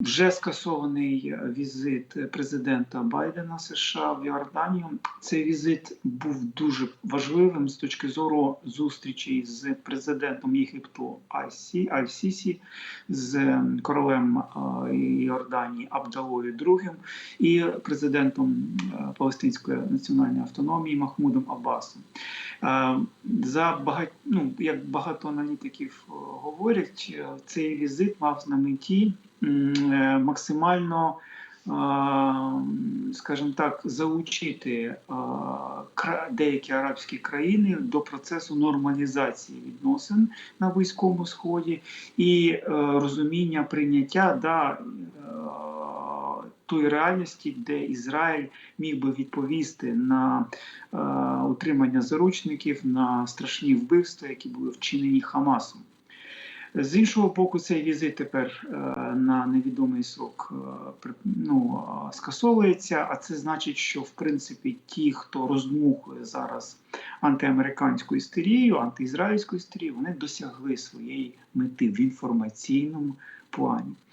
Вже скасований візит президента Байдена США в Йорданію. Цей візит був дуже важливим з точки зору зустрічі з президентом Єгипту Айсі Аль-Сісі, з королем е, Йорданії Абдалою II і президентом е, Палестинської національної автономії Махмудом Аббасом. За багать, ну, як багато аналітиків е, говорять, е, цей візит мав на меті е, максимально, скажімо так, залучити деякі арабські країни до процесу нормалізації відносин на Близькому Сході і розуміння прийняття да, тої реальності, де Ізраїль міг би відповісти на утримання заручників, на страшні вбивства, які були вчинені Хамасом. З іншого боку, цей візит тепер е, на невідомий срок е, ну, е, скасовується, а це значить, що в принципі ті, хто роздмухує зараз антиамериканську істерію, антиізраїльську істерію, вони досягли своєї мети в інформаційному плані.